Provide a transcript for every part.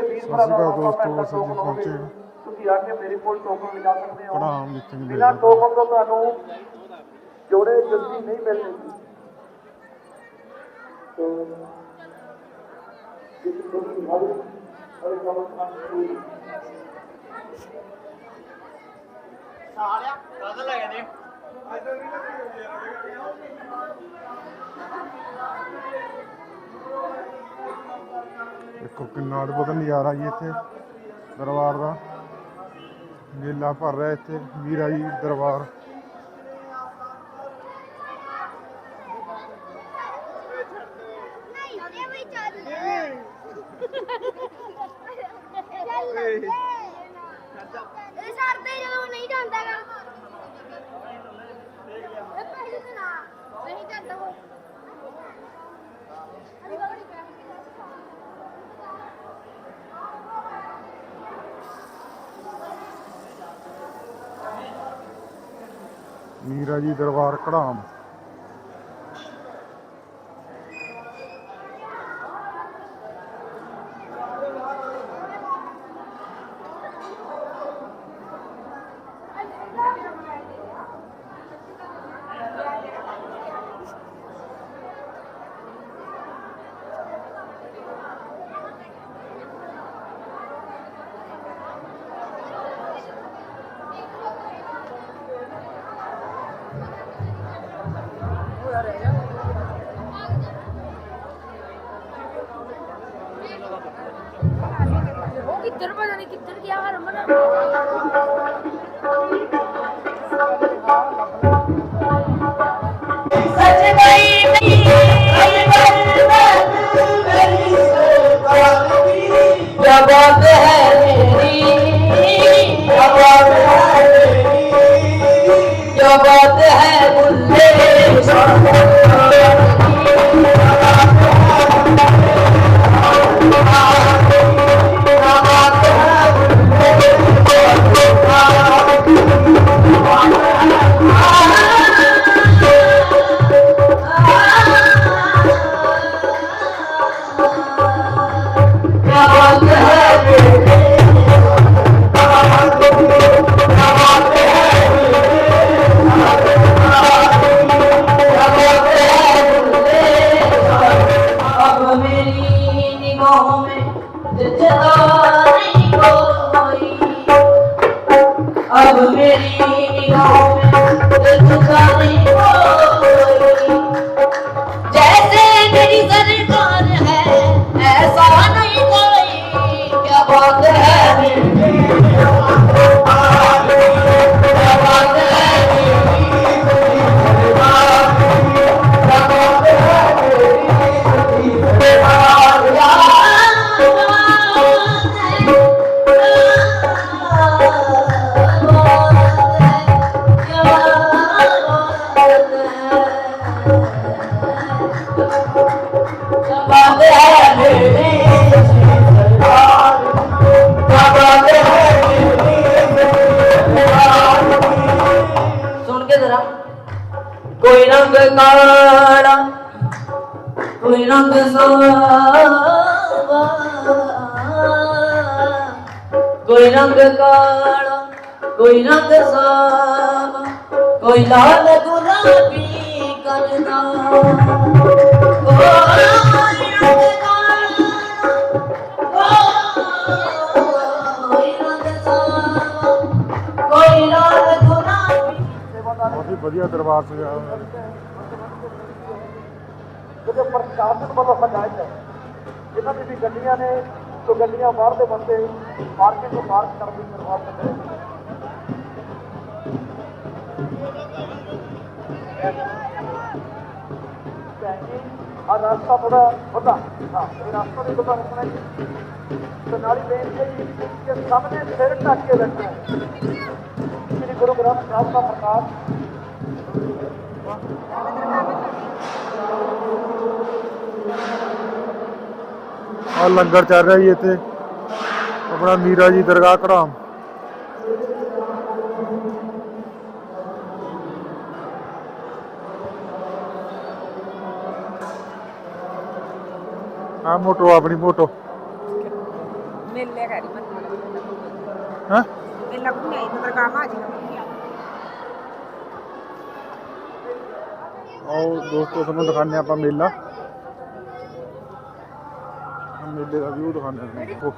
ਵੀਰ ਭਰਾ ਦਾ ਦੋਸਤੋ, ਅਸੀਂ ਪਹੁੰਚੇ। ਤੁਸੀਂ ਆ ਕੇ ਮੇਰੇ ਕੋਲ ਟੋਕਨ ਲਿਜਾ ਸਕਦੇ ਹੋ। ਵੀ ਬਿਨਾਂ ਟੋਕਨ ਤੋਂ ਤੁਹਾਨੂੰ ਜੋੜੇ ਜਲਦੀ ਨਹੀਂ ਮਿਲਣੇ ਤੋ ਜਿਸ ਕੋਈ ਹਰ ਹਰ ਕੰਮ ਖਾਣ ਸਾਲਿਆ ਕਦ ਲੈ ਗਏ ਦੇਖੋ ਕਿੰਨਾ ਅਦਭੁਤ ਨਜ਼ਾਰਾ ਜੀ ਇੱਥੇ ਦਰਬਾਰ ਦਾ। ਮੇਲਾ ਭਰ ਰਿਹਾ ਇੱਥੇ ਮੀਰਾ ਜੀ ਦਰਬਾਰ ਨਹੀਂ ਉਹਦੇ ਵੀ ਚੱਲ ਚੱਲ ਇਹ ਸਰਦੇ ਜਦੋਂ ਨਹੀਂ ਜਾਂਦਾ ਗਾ ਇਹ ਪਹਿਲੇ ਦਿਨ ਆ ਨਹੀਂ ਜਾਂਦਾ ਉਹ ਅਰੇ ਬਾਬੜੀ ਮੀਰਾ ਜੀ ਦਰਬਾਰ ਕੜਾਮ ਤੇਰਾ। ਕੋਈ ਰੰਗ ਕਾਲਾ, ਕੋਈ ਰੰਗ ਸਾਵਾ। ਕੋਈ ਰੰਗ ਕਾਲਾ, ਕੋਈ ਰੰਗ ਸਾਵਾ। ਕੋਈ ਲਾਲ ਗੁਲਾਬੀ ਕਰਦਾ। ਓ ਬਹੁਤ ਵਧੀਆ ਦਰਬਾਰ ਸਜਾਇਆ ਹੋਇਆ ਹੈ। ਜਿਹੜੇ ਪ੍ਰਸ਼ਾਸਨ ਵੱਲੋਂ ਹਦਾਇਤ ਹੈ ਜਿਨ੍ਹਾਂ ਦੀ ਵੀ ਗੱਡੀਆਂ ਨੇ ਸੋ ਗੱਡੀਆਂ ਬਾਹਰ ਦੇ ਬੰਦੇ ਪਾਰਕਿੰਗ ਤੋਂ ਪਾਰਕ ਕਰਨ ਦੀ ਕਰਵਾ ਸਕਦੇ ਆ ਰਸਤਾ ਥੋੜਾ ਵੱਡਾ। ਹਾਂ, ਇਹ ਰਸਤਾ ਵੀ ਵੱਡਾ ਰੱਖਣਾ ਜੀ ਤੇ ਨਾਲ ਹੀ ਬੇਨਤੀ ਕਿ ਸਭ ਨੇ ਸਿਰ ਢੱਕ ਕੇ ਰੱਖਣਾ ਹੈ ਸ੍ਰੀ ਗੁਰੂ ਗ੍ਰੰਥ ਸਾਹਿਬ ਦਾ ਪ੍ਰਕਾਸ਼ ਆਹ ਲੰਗਰ ਚੱਲ ਰਿਹਾ ਜੀ ਇੱਥੇ। ਆਪਣਾ ਮੀਰਾ ਜੀ ਦਰਗਾਹ ਕੜਾਮ ਆ ਮੋਟੋ ਆਪਣੀ ਮੋਟੋ। ਮੇਲੇ ਕਰੀ ਮੈਂ ਹਾਂ ਮੇਲਾ ਘੁੰਮਿਆ ਹੀ ਦਰਗਾਹ ਮਾ ਆਓ ਦੋਸਤੋ ਤੁਹਾਨੂੰ ਦਿਖਾਉਂਦੇ ਆਪਾਂ ਮੇਲਾ। ਮੇਲੇ ਦਾ ਵਿਊ ਦਿਖਾਉਂਦੇ ਆ ਦੇਖੋ।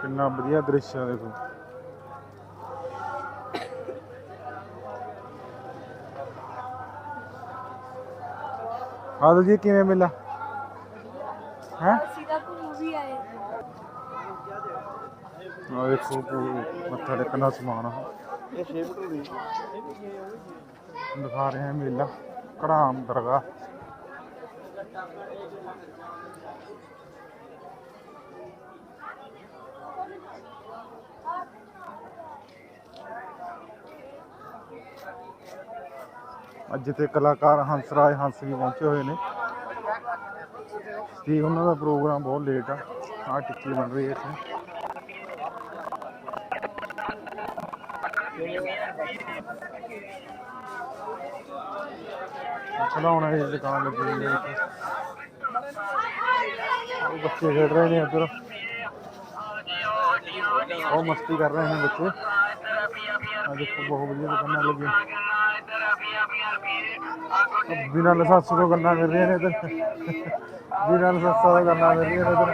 ਕਿੰਨਾ ਵਧੀਆ ਦ੍ਰਿਸ਼ ਆ ਦੇਖੋ। ਆਦਲ ਜੀ ਕਿਵੇਂ ਮੇਲਾ? ਹੈ? ਸਿੱਧਾ ਮੂਵੀ ਆਏ। ਆ ਦੇਖੋ ਮੱਥਾ ਟੇਕਣਾ ਸਮਾਨ ਆ। ਦਿਖਾ ਰਹੇ ਹਾਂ ਮੇਲਾ, ਕੜਾਮ ਦਰਗਾਹ। ਅੱਜ ਤੇ ਕਲਾਕਾਰ ਹੰਸਰਾਜ ਹੰਸ ਵੀ ਪਹੁੰਚੇ ਹੋਏ ਨੇ। ਤੇ ਉਹਨਾਂ ਦਾ ਪ੍ਰੋਗਰਾਮ ਬਹੁਤ ਲੇਟ ਆ ਆ ਟਿੱਕੀ ਬਣ ਰਹੀ ਹੈ ਇੱਥੇ। ਖਿਡੌਣਾ ਦੀ ਦੁਕਾਨ ਲੱਗੀ ਹੋਈ ਹੈ ਇੱਥੇ। ਬੱਚੇ ਖੇਡ ਰਹੇ ਨੇ ਇੱਧਰ। ਉਹ ਮਸਤੀ ਕਰ ਰਹੇ ਨੇ ਬੱਚੇ। ਆ ਦੇਖੋ, ਬਹੁਤ ਵਧੀਆ ਦੁਕਾਨਾਂ ਲੱਗੀਆਂ। ਉਹ ਬਿਨਾਂ ਲਾਇਸੈਂਸ ਤੋਂ ਗੱਲਾਂ ਕਰ ਰਹੇ ਨੇ ਇੱਧਰ। ਬਿਨਾਂ ਲਾਇਸੈਂਸ ਤੋਂ ਕਰਨਾ ਮਿਲ ਰਹੀਆਂ ਨੇ ਇੱਧਰ।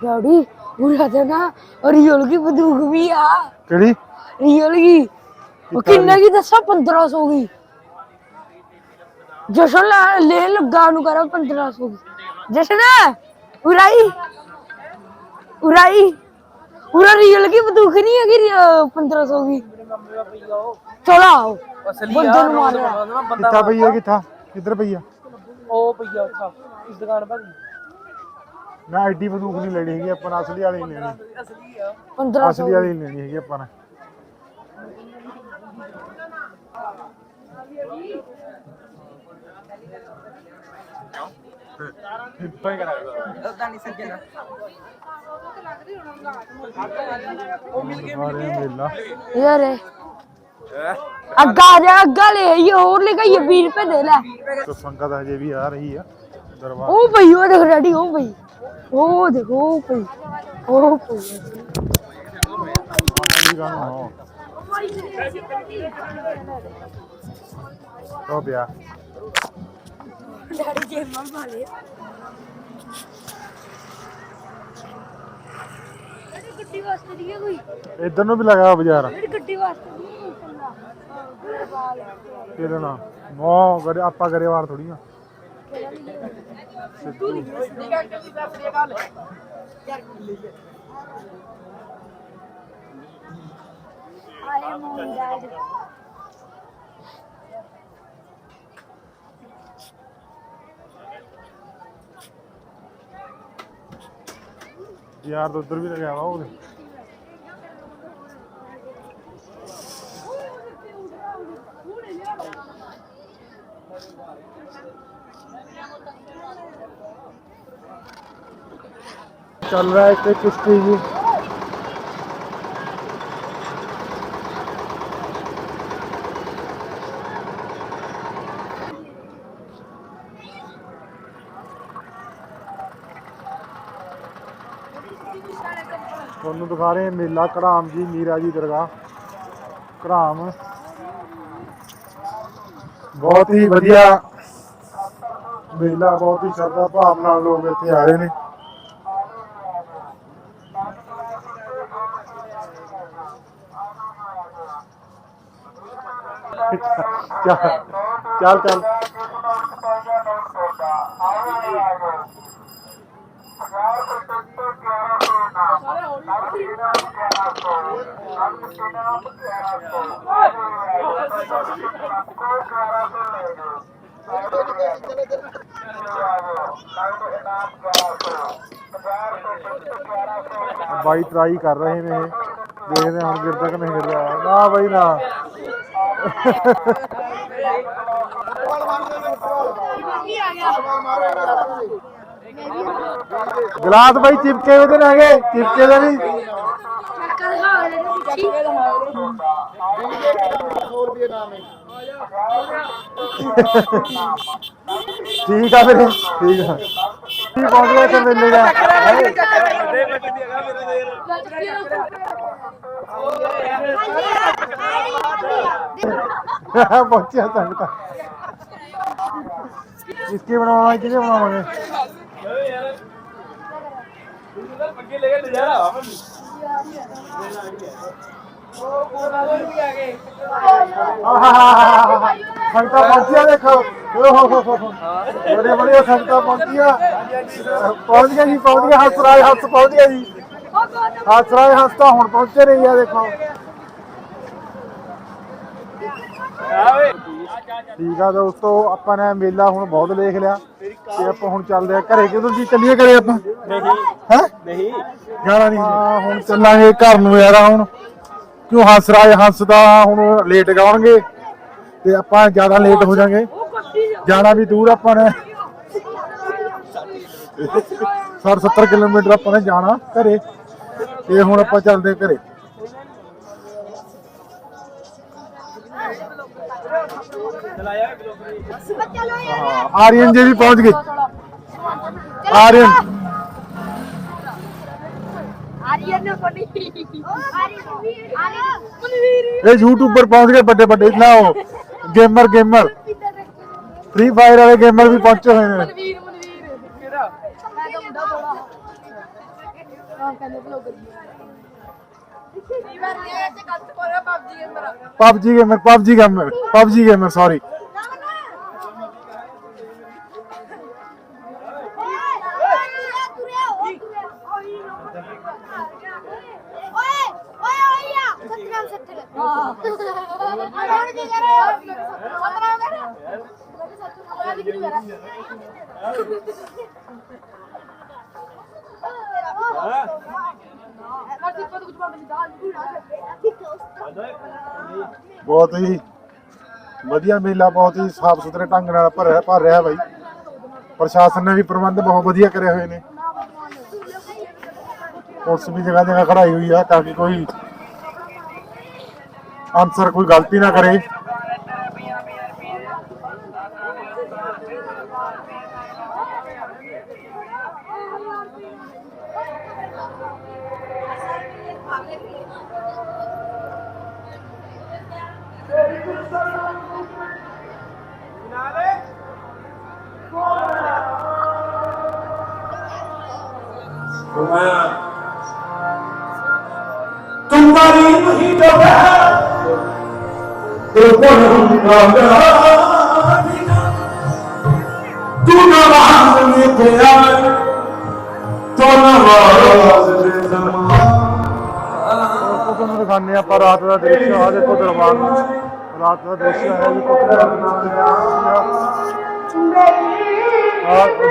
डैडी ਪੂਰਾ ਤਾਂ ਨਾ ਔਰ ਯੋਲ ਕੀ ਬੰਦੂਕ ਵੀ ਆ। ਕਿਹੜੀ? ਰੀਅਲ ਕੀ? ਉਹ ਕਿੰਨੇ ਕੀ ਦੱਸਾਂ? 1500 ਗਈ ਜਸ਼ਨ ਲੈ ਲੱਗਾ ਨੂੰ ਕਰਾਂ 1500 ਗਈ ਜਸ਼ਨ ਉਰਾਈ। ਉਰਾਈ। ਉਰਾ ਰੀਅਲ ਕੀ ਬੰਦੂਕ ਨਹੀਂ ਹੈਗੀ 1500 ਗਈ ਚਲਾ ਆਓ। ਬੰਦੇ ਨੂੰ ਮਾਰਿਆ। ਕਿੱਥਾ ਪਈਆ ਕਿੱਥਾ? ਕਿੱਧਰ ਪਈਆ ਉਹ ਪਈਆ ਉੱਥਾ ਇਸ ਦੁਕਾਨ ਭਾਜੀ। ਨਾ ਐਡੀ ਬੰਦੂਕ ਨਹੀਂ ਲੈਣੀ ਹੈਗੀ ਆਪਾਂ ਅਸਲੀ ਵਾਲੀ ਨਹੀਂ ਲੈਣੀ। ਅਸਲੀ ਆ 1500 ਅਸਲੀ ਵਾਲੀ ਨਹੀਂ ਹੈਗੀ ਆਪਾਂ ਨੇ। ਹਿੱਪਾ ਹੀ ਕਰਾਇਆ ਉਦਾਂ ਨਹੀਂ ਸੱਜਣਾ ਉਹ ਮਿਲ ਗਏ ਮਿਲ ਗਏ। ਮੇਲਾ ਅੱਗਾ ਜਾ ਅੱਗਾ ਲੈ ਇਹ ਹੋਰ ਲੈ ਕੇ 20 ਰੁਪਏ ਦੇ ਲੈ। ਸੰਗਤ ਹਜੇ ਵੀ ਆ ਰਹੀ ਆ ਦਰਬਾਰ। ਇਧਰ ਨੂੰ ਵੀ ਲਗਾ ਬਾਜ਼ਾਰ। ਜਿਹੜੀ ਗੱਡੀ ਵਾਸਤੇ ਦੀ ਹੈ ਕੋਈ ਚੰਗਾ? ਕਿਹਦੇ ਨਾਲ। ਆਪਾਂ ਗਰੇਵਾਰ ਥੋੜੀ ਆ। ਸਿੱਧੂ ਨਹੀਂ ਡਾਕਟਰ ਦੀ ਦੱਸ ਦੇ ਗੱਲ ਯਾਰ ਲਈ ਆਏ ਮੁੰਡਾ ਯਾਰ ਉਧਰ ਵੀ ਲਗਾਵਾ ਉਹਦੇ। ਵਾ ਉਹ ਚੱਲ ਰਿਹਾ ਇੱਥੇ ਕਿਸ਼ਤੀ ਜੀ। ਤੁਹਾਨੂੰ ਦਿਖਾ ਰਹੇ ਮੇਲਾ ਕੜਾਮ ਜੀ, ਮੀਰਾ ਜੀ ਦਰਗਾਹ। ਕੜਾਮ ਬਹੁਤ ਹੀ ਵਧੀਆ ਮੇਲਾ, ਬਹੁਤ ਹੀ ਸ਼ਰਧਾ ਭਾਵ ਨਾਲ ਲੋਕ ਇੱਥੇ ਆ ਰਹੇ ਨੇ। ਚੱਲ ਚੱਲ ਚੱਲ ਬਾਈ ਟਰਾਈ ਕਰ ਰਹੇ ਨੇ ਇਹ। ਦੇਖਦੇ ਹਾਂ ਹੁਣ ਗਿਰਦਾ ਕਿ ਨਹੀਂ ਗਿਰਦਾ ਨਾ ਬਾਈ ਨਾ गिलास भाई चिपके हुए तो दिन आगे चिपके तो दी ठीक है फिर, ठीक है। ठीक पहुँच गए थे मिलने का ਪਹੁੰਚਿਆ ਸੰਗਤ ਇਸਕੇ ਬਣਾਵਾਂਗੇ ਕਿਹਦੇ ਬਣਾਵਾਂਗੇ? ਆਹਾਹਾਹਾ ਸੰਗਤਾਂ ਪਹੁੰਚੀਆਂ, ਦੇਖੋ। ਓ ਹੋ ਹੋ ਹੋ ਬੜੇ ਬੜੇ ਸੰਗਤਾਂ ਪਹੁੰਚੀਆਂ। ਪਹੁੰਚ ਗਿਆ ਜੀ ਪਹੁੰਚ ਗਿਆ ਹੰਸਰਾਜ ਹੱਸ ਪਹੁੰਚ ਗਿਆ ਜੀ ਹੰਸਰਾਜ ਹੰਸ ਤਾਂ ਹੁਣ ਪਹੁੰਚੇ ਰਹੀ ਆ ਦੇਖੋ। ਠੀਕ ਆ ਦੋਸਤੋ ਆਪਾਂ ਨੇ ਮੇਲਾ ਹੁਣ ਬਹੁਤ ਦੇਖ ਲਿਆ ਤੇ ਆਪਾਂ ਹੁਣ ਚੱਲਦੇ ਆ ਘਰੇ। ਕਿਦੋਂ ਜੀ ਚੱਲੀਏ ਘਰੇ ਆਪਾਂ? ਨਹੀਂ ਹੈ? ਨਹੀਂ ਜਾਣਾ ਨਹੀਂ। ਹੁਣ ਚੱਲਾਂਗੇ ਘਰ ਨੂੰ ਯਾਰ ਹੁਣ। ਕਿਉਂ ਹੰਸਰਾਜ ਹੰਸ ਦਾ ਹੁਣ ਲੇਟ ਗਾਉਣਗੇ ਤੇ ਆਪਾਂ ਜ਼ਿਆਦਾ ਲੇਟ ਹੋ ਜਾਾਂਗੇ। ਜਾਣਾ ਵੀ ਦੂਰ ਆਪਾਂ ਨੇ। 60 70 ਕਿਲੋਮੀਟਰ ਆਪਾਂ ਨੇ ਜਾਣਾ ਘਰੇ ਤੇ ਹੁਣ ਆਪਾਂ ਚੱਲਦੇ ਘਰੇ। ਹਾਂ, ਆਰੀਅਨ ਜੀ ਵੀ ਪਹੁੰਚ ਗਏ ਆਰੀਅਨ ਇਹ ਯੂਟਿਊਬਰ ਪਹੁੰਚ ਗਏ ਵੱਡੇ ਵੱਡੇ ਨਾ ਉਹ ਗੇਮਰ ਗੇਮਰ ਫ੍ਰੀ ਫਾਇਰ ਵਾਲੇ ਗੇਮਰ ਵੀ ਪਹੁੰਚੇ ਹੋਏ ਨੇ PUBG gamer PUBG gamer PUBG gamer sorry ਬਹੁਤ ਹੀ ਵਧੀਆ ਮੇਲਾ, ਬਹੁਤ ਹੀ ਸਾਫ਼ ਸੁਥਰੇ ਢੰਗ ਨਾਲ ਭਰਿਆ, ਭਰ ਰਿਹਾ ਬਾਈ। ਪ੍ਰਸ਼ਾਸਨ ਨੇ ਵੀ ਪ੍ਰਬੰਧ ਬਹੁਤ ਵਧੀਆ ਕਰੇ ਹੋਏ ਨੇ। ਪੁਲਿਸ ਵੀ ਜਗ੍ਹਾ ਜਗ੍ਹਾ ਖੜਾਈ ਹੋਈ ਆ ਤਾਂ ਕਿ ਕੋਈ ਅਨਸਰ ਕੋਈ ਗਲਤੀ ਨਾ ਕਰੇ। तुम्हारी ही तो है तो बनूंगा तू नवाज में गया तो नवाज में जमा खाने पर रात का दृश्य है देखो दरबार रात का दृश्य है ये कुछ दरबार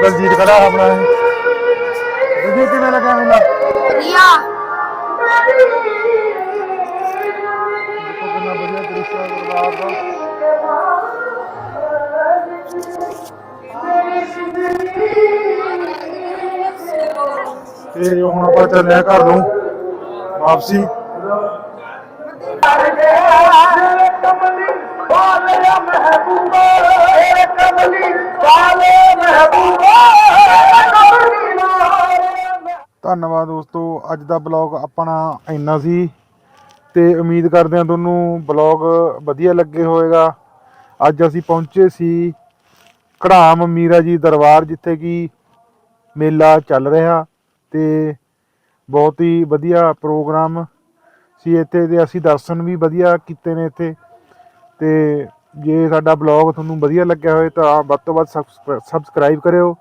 दलजीत खड़ा है अपना ਆਪਣਾ ਦਲਜੀਤ ਕਿਵੇਂ ਲੱਗਾ ਮੇਲਾ ਰੀਆ ਦੇਖੋ ਕਿੰਨਾ ਵਧੀਆ ਦ੍ਰਿਸ਼ ਹੈ ਦਰਬਾਰ ਦਾ ਤੇ ਹੁਣ ਆਪਾਂ ਚੱਲੇ ਆ ਘਰ ਨੂੰ ਵਾਪਸੀ। ਧੰਨਵਾਦ ਦੋਸਤੋ, ਅੱਜ ਦਾ ਬਲੌਗ ਆਪਣਾ ਇੰਨਾ ਸੀ ਤੇ ਉਮੀਦ ਕਰਦੇ ਹਾਂ ਤੁਹਾਨੂੰ ਬਲੌਗ ਵਧੀਆ ਲੱਗੇ ਹੋਵੇਗਾ। ਅੱਜ ਅਸੀਂ ਪਹੁੰਚੇ ਸੀ ਕੜਾਮ ਮੀਰਾ ਜੀ ਦਰਬਾਰ, ਜਿੱਥੇ ਕਿ ਮੇਲਾ ਚੱਲ ਰਿਹਾ ਤੇ ਬਹੁਤ ਹੀ ਵਧੀਆ ਪ੍ਰੋਗਰਾਮ ਸੀ ਇੱਥੇ ਤੇ ਅਸੀਂ ਦਰਸ਼ਨ ਵੀ ਵਧੀਆ ਕੀਤੇ ਨੇ ਇੱਥੇ। ਤੇ ਜੇ ਸਾਡਾ ਬਲੌਗ ਤੁਹਾਨੂੰ ਵਧੀਆ ਲੱਗਿਆ ਹੋਵੇ ਤਾਂ ਵੱਧ ਤੋਂ ਵੱਧ ਸਬਸਕ੍ਰਾਈਬ ਕਰਿਓ।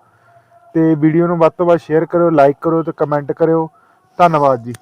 ਤੇ ਵੀਡੀਓ ਨੂੰ ਵੱਧ ਤੋਂ ਵੱਧ ਸ਼ੇਅਰ ਕਰਿਓ ਲਾਈਕ ਕਰਿਓ ਤੇ ਕਮੈਂਟ ਕਰਿਓ। ਧੰਨਵਾਦ ਜੀ।